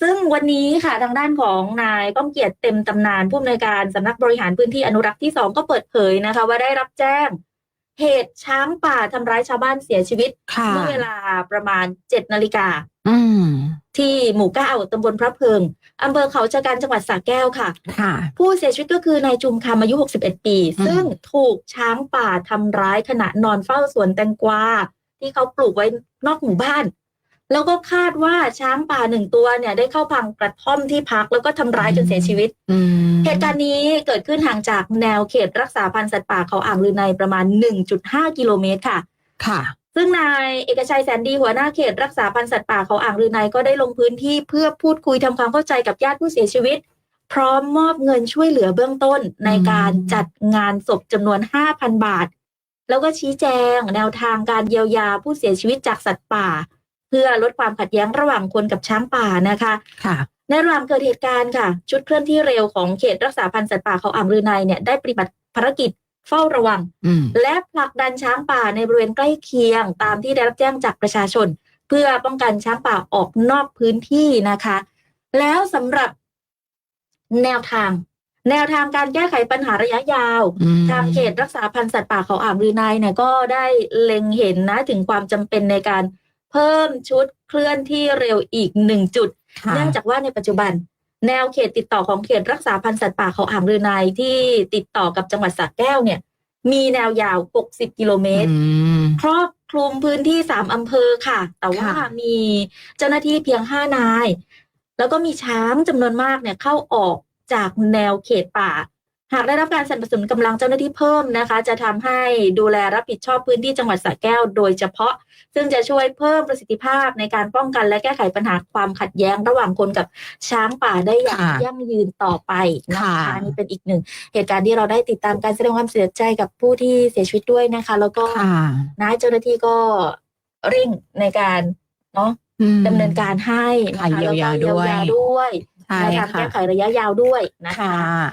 ซึ่งวันนี้ค่ะทางด้านของนายก้องเกียรติเต็มตำนานผู้อำนวยการสำนักบริหารพื้นที่อนุรักษ์ที่สองก็เปิดเผยนะคะ ว่าได้รับแจ้ง เหตุช้างป่าทำร้ายชาวบ้านเสียชีวิตค่ะเมื่อเวลาประมาณเจ็ดนาฬิกาอืมที่หมู่เก้าตำบลพระเพิงอำเภอเขาชะกันจังหวัดสระแก้วค่ะค่ะผู้เสียชีวิตก็คือนายจุมคำอายุ 61 ปีอืมซึ่งถูกช้างป่าทำร้ายขณะนอนเฝ้าสวนแตงกวาที่เขาปลูกไว้นอกหมู่บ้าน แล้วก็คาดว่าช้างป่าหนึ่งตัวเนี่ย ได้เข้าพังกระท่อมที่พักแล้วก็ทำร้ายจนเสียชีวิตอืมเหตุการณ์นี้เกิดขึ้นห่างจากแนวเขตรักษาพันธุ์สัตว์ป่าเขาอ่างลือในประมาณ 1.5 กิโลเมตรค่ะ ค่ะ ซึ่งนายเอกชัยแสนดีหัวหน้าเขตรักษาพันธุ์สัตว์ป่าเขาอ่างลือในก็ได้ลงพื้นที่เพื่อพูดคุยทำความเข้าใจกับญาติผู้เสียชีวิต พร้อมมอบเงินช่วยเหลือเบื้องต้นในการจัดงานศพจำนวน 5,000 บาท แล้วก็ชี้แจงแนวทางการเยียวยาผู้เสียชีวิตจากสัตว์ป่า เพื่อลดความขัดแย้งระหว่างคนกับช้างป่านะคะค่ะในระหว่างเกิดเหตุการณ์ค่ะ ชุดเคลื่อนที่เร็วของเขตรักษาพันธุ์สัตว์ป่าเขาอ่างลือในเนี่ยได้ปฏิบัติภารกิจเฝ้าระวังอืมและผลักดันช้างป่าในบริเวณใกล้เคียง ตามที่ได้รับแจ้งจากประชาชน เพื่อป้องกันช้างป่าออกนอกพื้นที่นะคะ แล้วสำหรับแนวทาง แนวทางการแก้ไขปัญหาระยะยาวอืมทางเขตรักษาพันธุ์สัตว์ป่าเขาอ่างลือในเนี่ยก็ได้เล็งเห็นนะถึงความจำเป็นในการเพิ่มชุดเคลื่อนที่เร็วอีกหนึ่งจุดค่ะเนื่องจากว่าในปัจจุบัน แนวเขตติดต่อของเขตรักษาพันธุ์สัตว์ป่าเขาอ่างลือในที่ติดต่อกับจังหวัดสระแก้วเนี่ย มีแนวยาว 60 กิโลเมตรอืมครอบคลุมพื้นที่ 3 อำเภอค่ะ แต่ว่าค่ะมีเจ้าหน้าที่เพียง 5 นาย แล้วก็มีช้างจำนวนมากเนี่ยเข้าออกจากแนวเขตป่า หากได้รับการสนับสนุนกำลังเจ้าหน้าที่เพิ่มนะคะ จะทำให้ดูแลรับผิดชอบพื้นที่จังหวัดสระแก้วโดยเฉพาะ ซึ่งจะช่วยเพิ่มประสิทธิภาพในการป้องกันและแก้ไขปัญหาความขัดแย้งระหว่างคนกับช้างป่าได้อย่างค่ะยั่งยืนต่อไปนะคะค่ะนี่เป็นอีกหนึ่ง เหตุการณ์ที่เราได้ติดตามการแสดงความเสียใจกับผู้ที่เสียชีวิตด้วยนะคะ แล้วก็ค่ะนายเจ้าหน้าที่ก็เร่งในการเนาะอืมดำเนินการให้นะคะค่ะเยียวยาแล้ก็ด้วยด้วยใช่แนวทางค่ะแก้ไขระยะยาวด้วยนะคะค่ะ